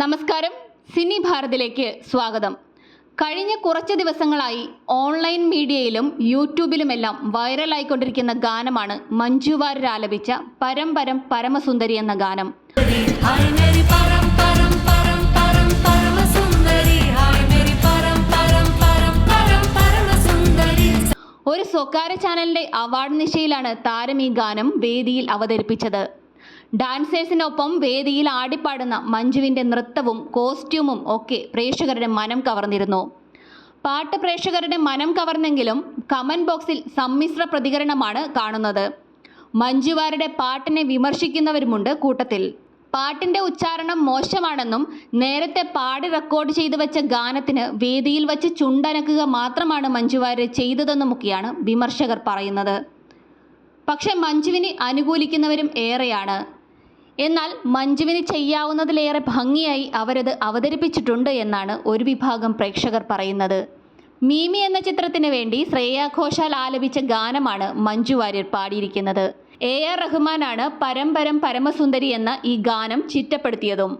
നമസ്കാരം. സിനി ഭാരതിലേക്ക് സ്വാഗതം. കഴിഞ്ഞ കുറച്ച് ദിവസങ്ങളായി ഓൺലൈൻ മീഡിയയിലും യൂട്യൂബിലുമെല്ലാം വൈറലായിക്കൊണ്ടിരിക്കുന്ന ഗാനമാണ് മഞ്ജു വാര്യർ ആലപിച്ച പരമ്പരം പരമസുന്ദരി എന്ന ഗാനം. ഒരു സ്വകാര്യ ചാനലിന്റെ അവാർഡ് നിശയിലാണ് താരം ഈ ഗാനം വേദിയിൽ അവതരിപ്പിച്ചത്. ഡാൻസേഴ്സിനൊപ്പം വേദിയിൽ ആടിപ്പാടുന്ന മഞ്ജുവിന്റെ നൃത്തവും കോസ്റ്റ്യൂമും ഒക്കെ പ്രേക്ഷകരുടെ മനം കവർന്നിരുന്നു. പാട്ട് പ്രേക്ഷകരുടെ മനം കവർന്നെങ്കിലും കമന്റ് ബോക്സിൽ സമ്മിശ്ര പ്രതികരണമാണ് കാണുന്നത്. മഞ്ജുവാരുടെ പാട്ടിനെ വിമർശിക്കുന്നവരുമുണ്ട് കൂട്ടത്തിൽ. പാട്ടിന്റെ ഉച്ചാരണം മോശമാണെന്നും നേരത്തെ പാടി റെക്കോർഡ് ചെയ്തു വെച്ച ഗാനത്തിന് വേദിയിൽ വച്ച് ചുണ്ടനക്കുക മാത്രമാണ് മഞ്ജുവാര് ചെയ്തതെന്നുമൊക്കെയാണ് വിമർശകർ പറയുന്നത്. പക്ഷെ മഞ്ജുവിനെ അനുകൂലിക്കുന്നവരും ഏറെയാണ്. എന്നാൽ മഞ്ജുവിന് ചെയ്യാവുന്നതിലേറെ ഭംഗിയായി അവരത് അവതരിപ്പിച്ചിട്ടുണ്ട് എന്നാണ് ഒരു വിഭാഗം പ്രേക്ഷകർ പറയുന്നത്. മീമി എന്ന ചിത്രത്തിന് വേണ്ടി ശ്രേയ ഘോഷാൽ ആലപിച്ച ഗാനമാണ് മഞ്ജു വാര്യർ പാടിയിരിക്കുന്നത്. എ ആർ റഹ്മാനാണ് പരമ്പരം പരമസുന്ദരി എന്ന ഈ ഗാനം ചിട്ടപ്പെടുത്തിയതും